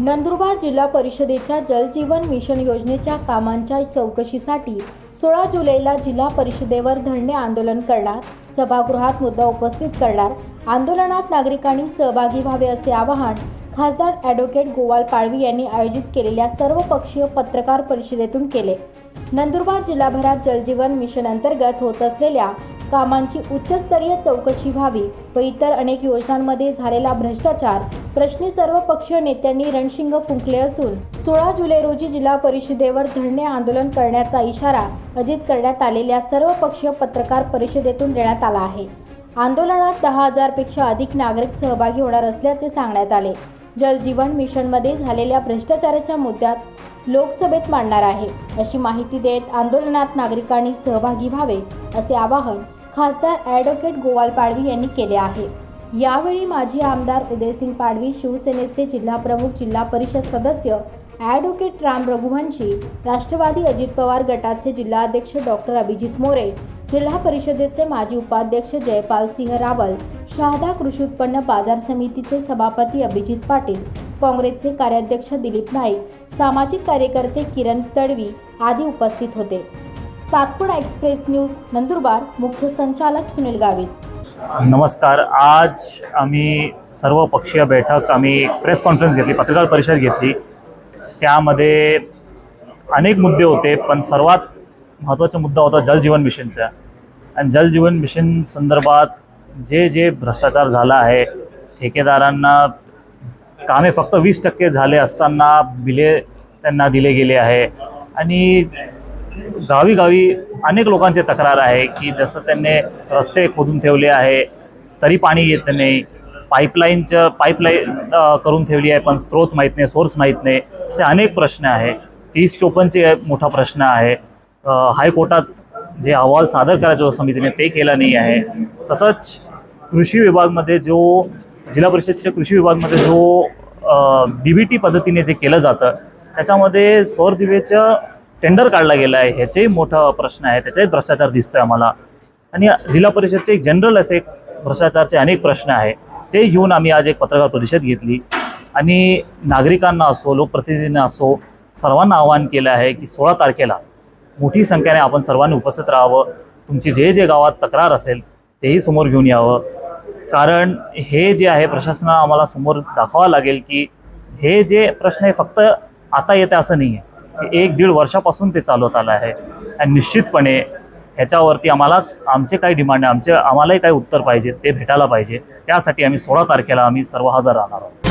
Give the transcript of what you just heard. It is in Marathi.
नंदुरबार जिल्हा परिषदेच्या जलजीवन मिशन योजनेच्या कामांच्या चौकशीसाठी सोळा जुलैला जिल्हा परिषदेवर धरणे आंदोलन करणार. सभागृहात मुद्दा उपस्थित करणार. आंदोलनात नागरिकांनी सहभागी व्हावे असे आवाहन खासदार ॲडव्होकेट गोवाल पाळवी यांनी आयोजित केलेल्या सर्वपक्षीय पत्रकार परिषदेतून केले. नंदुरबार जिल्हाभरात जलजीवन मिशन अंतर्गत होत असलेल्या कामांची उच्चस्तरीय चौकशी व्हावी व इतर अनेक योजनांमध्ये झालेला भ्रष्टाचार प्रश्नी सर्व पक्षीय नेत्यांनी रणशिंग फुंकले असून सोळा जुलै रोजी जिल्हा परिषदेवर धरणे आंदोलन करण्याचा इशारा अजित करण्यात आलेल्या सर्व पक्षीय पत्रकार परिषदेतून देण्यात आला आहे. आंदोलनात दहा हजारपेक्षा अधिक नागरिक सहभागी होणार असल्याचे सांगण्यात आले. जलजीवन मिशनमध्ये झालेल्या भ्रष्टाचाराच्या मुद्द्यात लोकसभेत मांडणार आहे. अशी माहिती देत आंदोलनात नागरिकांनी सहभागी व्हावे असे आवाहन खासदार ॲडव्होकेट गोवाल पाडवी यांनी केले आहे. यावेळी माजी आमदार उदयसिंग पाडवी शिवसेनेचे जिल्हाप्रमुख जिल्हा परिषद सदस्य ॲडव्होकेट राम रघुवंशी राष्ट्रवादी अजित पवार गटाचे जिल्हाध्यक्ष डॉक्टर अभिजित मोरे जिल्हा परिषदेचे माजी उपाध्यक्ष जयपाल सिंह रावल शहादा कृषी उत्पन्न बाजार समितीचे सभापती अभिजित पाटील काँग्रेसचे कार्याध्यक्ष दिलीप नाईक सामाजिक कार्यकर्ते किरण तडवी आदी उपस्थित होते. सातपुडा एक्सप्रेस न्यूज नंदुरबार मुख्य संचालक सुनील गावित. नमस्कार. आज आम्ही सर्व पक्षीय बैठक आम्ही प्रेस कॉन्फरन्स घेतली पत्रकार परिषद घेतली. त्यामध्ये अनेक मुद्दे होते पण सर्वात महत्त्वाचा मुद्दा होता जलजीवन मिशनचा. आणि जलजीवन मिशन संदर्भात जे जे भ्रष्टाचार झाला आहे ठेकेदारांना कामे फक्त वीस टक्के झाले असताना बिले त्यांना दिले गेले आहे. आणि गावी गावी अनेक लोकांचे तक्रार आहे की जसं त्यांनी रस्ते खोदून ठेवले आहे तरी पाणी येत नाही पाईपलाईनचं पाईपलाईन करून ठेवली आहे पण स्रोत माहीत नाही सोर्स माहीत नाही असे अनेक प्रश्न आहे. तीस चोपन्नचे मोठा प्रश्न आहे. हायकोर्टात जे अहवाल सादर करायचो समितीने ते केलं नाही आहे. तसंच कृषी विभागमध्ये जो जिल्हा परिषदच्या कृषी विभागमध्ये जो डी बी टी पद्धतीने जे केलं जातं त्याच्यामध्ये सौर दिवेचं टेंडर काढला गेला आहे ह्याचाही मोठा प्रश्न आहे त्याचाही भ्रष्टाचार दिसतोय आम्हाला. आणि जिल्हा परिषदचे एक जनरल असे भ्रष्टाचारचे अनेक प्रश्न आहे ते घेऊन आम्ही आज एक पत्रकार परिषद घेतली. आणि नागरिकांना असो लोकप्रतिनिधींना असो सर्वांना आवाहन केलं आहे की सोळा तारखेला मोठी संख्येने आपण सर्वांनी उपस्थित राहावं. तुमची जे जे गावात तक्रार असेल तेही समोर घेऊन यावं. कारण हे जे आहे प्रशासनाला आम्हाला समोर दाखवावं लागेल की हे जे प्रश्न आहे फक्त आता येते असं नाही आहे एक दीड वर्षापासून ते चालवत आलं आहे. आणि निश्चितपणे ह्याच्यावरती आम्हाला आमचे काही डिमांड आहे आमचे आम्हालाही काही उत्तर पाहिजे ते भेटायला पाहिजे. त्यासाठी आम्ही सोळा तारखेला आम्ही सर्व हजर राहणार आहोत.